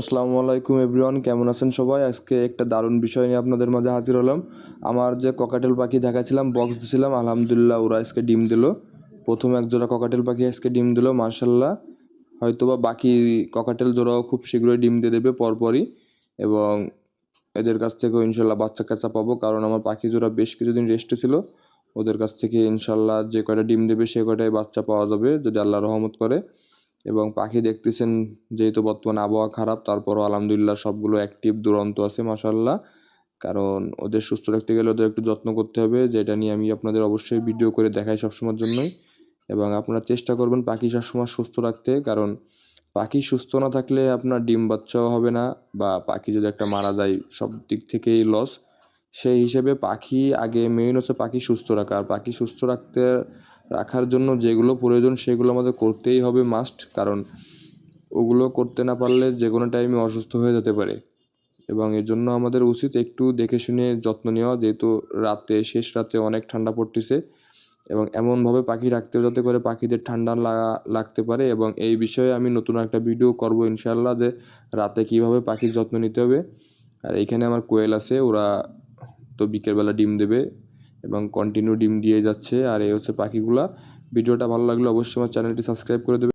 আসসালামু আলাইকুম এভরিওয়ান, কেমন আছেন সবাই? আজকে একটা দারুণ বিষয় নিয়ে আপনাদের মাঝে হাজির হলাম। আমার যে ককাটেল পাখি দেখাছিলাম বক্স দিছিলাম, আলহামদুলিল্লাহ ওরা আজকে ডিম দিল। প্রথম এক জোড়া ককাটেল পাখি আজকে ডিম দিল মার্শাল্লাহ হয়তোবা বাকি ককাটেল জোড়াও খুব শীঘ্রই ডিম দিয়ে দেবে, পরপরই। এবং এদের কাছ থেকেও ইনশাল্লাহ বাচ্চা কাচ্চা পাবো, কারণ আমার পাখি জোড়া বেশ কিছুদিন রেস্টে ছিল। ওদের কাছ থেকে ইনশাল্লাহ যে কয়টা ডিম দেবে, সে কয়টাই বাচ্চা পাওয়া যাবে, যদি আল্লাহ রহমত করে। এবং পাখি দেখতেছেন, যেহেতু বর্তমানে আবহাওয়া খারাপ, তারপরও আলহামদুলিল্লাহ সবগুলো অ্যাক্টিভ দুরন্ত আছে মাসাল্লাহ কারণ ওদের সুস্থ রাখতে গেলে ওদের একটু যত্ন করতে হবে, যেটা নিয়ে আমি আপনাদের অবশ্যই ভিডিও করে দেখাই সবসময়ের জন্যই। এবং আপনারা চেষ্টা করবেন পাখি সবসময় সুস্থ রাখতে, কারণ পাখি সুস্থ না থাকলে আপনার ডিম বাচ্চাও হবে না, বা পাখি যদি একটা মারা যায়, সব দিক থেকেই লস সেই হিসেবে পাখি, আগে মেইন হচ্ছে পাখি সুস্থ রাখা, আর পাখি সুস্থ রাখতে রাখার জন্য যেগুলো প্রয়োজন সেগুলো আমাদের করতেই হবে মাস্ট কারণ ওগুলো করতে না পারলে যে কোনো টাইমে অসুস্থ হয়ে যেতে পারে। এবং এর জন্য আমাদের উচিত একটু দেখে শুনে যত্ন নেওয়া, যেহেতু রাতে, শেষ রাতে অনেক ঠান্ডা পড়তেছে এবং এমনভাবে পাখি রাখতে হবে যাতে করে পাখিদের ঠান্ডা লাগা, লাগতে পারে এবং এই বিষয়ে আমি নতুন একটা ভিডিও করব ইনশাল্লাহ যে রাতে কীভাবে পাখির যত্ন নিতে হবে। আর এইখানে আমার কোয়েল আছে, ওরা তো বিকেলবেলা ডিম দেবে এবং কন্টিনিউ ডিম দিয়ে যাচ্ছে। আর এই হচ্ছে পাখিগুলা। ভিডিওটা ভালো লাগলে অবশ্যই আমার চ্যানেলটি সাবস্ক্রাইব করে দেবে।